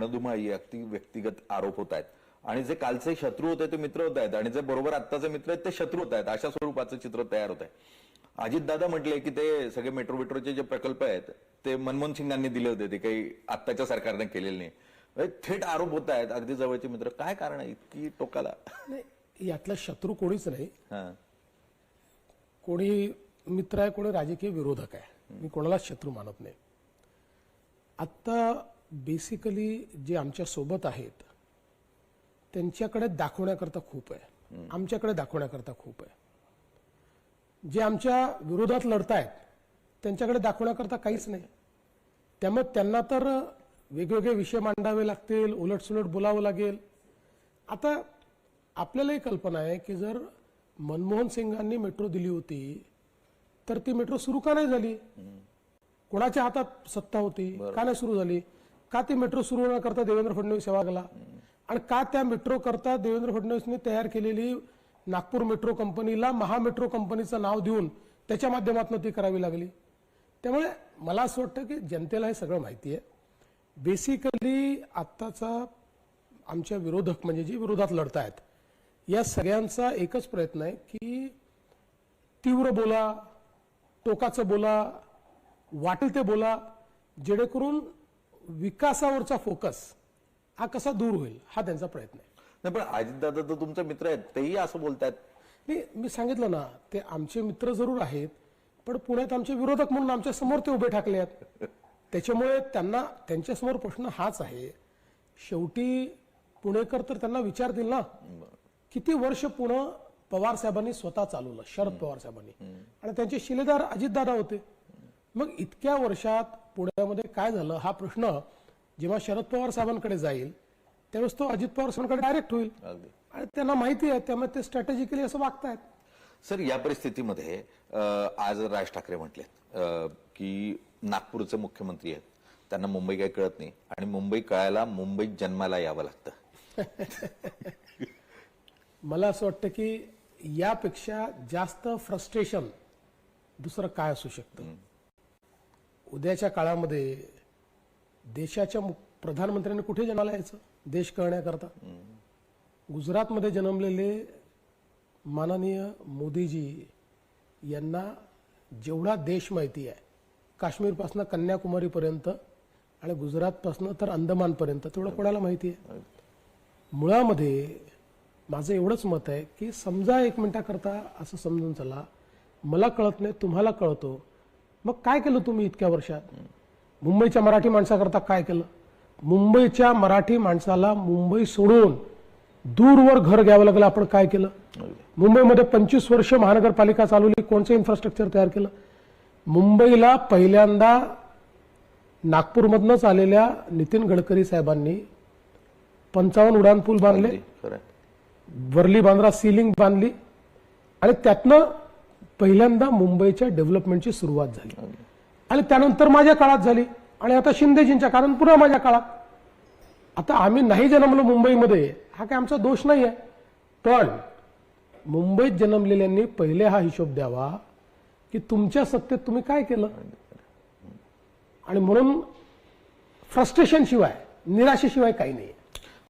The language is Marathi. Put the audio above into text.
रणधुमाळी अगदी व्यक्तिगत आरोप होत आहेत. आणि जे कालचे शत्रू होते ते मित्र होत आहेत आणि जे बरोबर आत्ताचे मित्र आहेत ते शत्रू होत आहेत. अशा स्वरूपाचं चित्र तयार होत आहे. अजित दादा म्हटले की ते सगळे मेट्रो मेट्रोचे जे प्रकल्प आहेत ते मनमोहन सिंगांनी दिले होते. ते काही आत्ताच्या सरकारने केलेले नाही. थेट आरोप होत आहेत. अगदी जवळचे मित्र. काय कारण आहे? इतकी टोकाला. यातला शत्रू कोणीच नाही. हा. कोणी मित्र आहे कोणी राजकीय विरोधक आहे. मी कोणालाच शत्रू मानत नाही. आत्ता बेसिकली जे आमच्यासोबत आहेत त्यांच्याकडे दाखवण्याकरता खूप आहे. आमच्याकडे दाखवण्याकरता खूप आहे. जे आमच्या विरोधात लढतायत त्यांच्याकडे दाखवण्याकरता काहीच नाही. त्यामुळे त्यांना तर वेगवेगळे विषय मांडावे लागतील उलटसुलट बोलावं लागेल. आता आपल्यालाही कल्पना आहे की जर मनमोहन सिंगांनी मेट्रो दिली होती तर ती मेट्रो सुरू का नाही झाली? कोणाच्या हातात सत्ता होती? का नाही सुरू झाली? का ती मेट्रो सुरू न करता देवेंद्र फडणवीस सेवा गेला आणि का त्या मेट्रो करता देवेंद्र फडणवीसने तयार केलेली नागपूर मेट्रो कंपनीला महामेट्रो कंपनीचं नाव देऊन त्याच्या माध्यमातून ती करावी लागली? त्यामुळे मला असं वाटतं की जनतेला हे सगळं माहिती आहे बेसिकली आत्ताचा आमच्या विरोधक म्हणजे जे विरोधात लढतायत या सगळ्यांचा एकच प्रयत्न आहे की तीव्र बोला टोकाचं बोला वाटेल ते बोला जेणेकरून विकासावरचा फोकस हा कसा दूर होईल हा त्यांचा प्रयत्न आहे. नाही पण अजित दादा तर तुमचे मित्र आहेत तेही असं बोलतायत. मी मी सांगितलं ना ते आमचे मित्र जरूर आहेत पण पुण्यात आमचे विरोधक म्हणून आमच्यासमोर ते उभे ठाकले आहेत. त्याच्यामुळे त्यांना त्यांच्यासमोर प्रश्न हाच आहे. शेवटी पुणेकर तर त्यांना विचारतील ना. किती वर्ष पुणे पवार साहेबांनी स्वतः चालवलं शरद पवार साहेबांनी. आणि त्यांचे शिलेदार अजितदादा होते. मग इतक्या वर्षात पुण्यामध्ये काय झालं? हा प्रश्न जेव्हा शरद पवार साहेबांकडे जाईल त्यावेळेस तो अजित पवार साहेबांकडे डायरेक्ट होईल. आणि त्यांना माहिती आहे त्यामुळे ते स्ट्रॅटेजिकली असं वागतायत. सर या परिस्थितीमध्ये आज राज ठाकरे म्हटले की नागपूरचे मुख्यमंत्री आहेत. त्यांना मुंबई काही कळत नाही. आणि मुंबई कळायला मुंबईत जन्माला यावं लागतं. मला असं वाटतं की यापेक्षा जास्त फ्रस्ट्रेशन दुसरं काय असू शकतं? उद्याच्या काळामध्ये देशाच्या मु- प्रधानमंत्र्यांनी कुठे जन्माला यायचं? देश कळण्याकरता. गुजरातमध्ये जन्मलेले माननीय मोदीजी यांना जेवढा देश माहिती आहे काश्मीरपासनं कन्याकुमारीपर्यंत आणि गुजरातपासनं तर अंदमानपर्यंत तेवढं कोणाला माहिती आहे? मुळामध्ये माझं एवढंच मत आहे की समजा एक मिनिटाकरता असं समजून चला. मला कळत नाही तुम्हाला कळतो. मग काय केलं तुम्ही इतक्या वर्षात? मुंबईच्या मराठी माणसाकरता काय केलं? मुंबईच्या मराठी माणसाला मुंबई सोडून दूरवर घर घ्यावं लागलं आपण काय केलं? मुंबईमध्ये पंचवीस वर्ष महानगरपालिका चालवली कोणचं इन्फ्रास्ट्रक्चर तयार केलं? मुंबईला पहिल्यांदा नागपूरमधनंच आलेल्या नितीन गडकरी साहेबांनी पंचावन्न उड्डाण पूल बांधले. वर्ली बांद्रा सिलिंग बांधली आणि त्यातनं पहिल्यांदा मुंबईच्या डेव्हलपमेंटची सुरुवात झाली. आणि त्यानंतर माझ्या काळात झाली. आणि आता शिंदेजींच्या कारण पुन्हा माझ्या काळात. आता आम्ही नाही जन्मलो मुंबईमध्ये हा काय आमचा दोष नाही आहे पण मुंबईत जन्मलेल्यांनी पहिले हा हिशोब द्यावा की तुमच्या सत्तेत तुम्ही काय केलं? आणि म्हणून फ्रस्ट्रेशन शिवाय निराशेशिवाय काही नाही